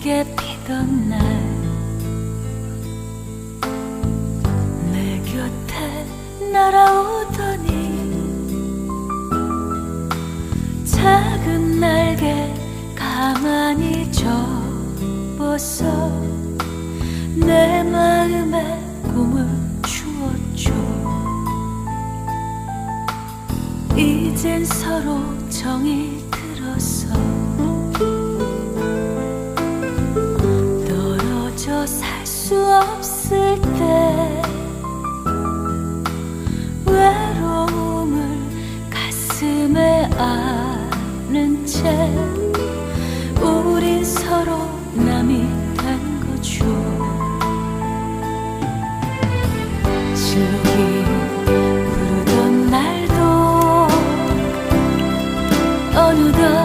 함께 피던 날 내 곁에 날아오더니 작은 날개 가만히 접어서 내 마음에 꿈을 주었죠. 이젠 서로 정이 수 없을 때 외로움을 가슴에 안은 채 우린 서로 남이 된 거죠. 실록이 부르던 날도 어느덧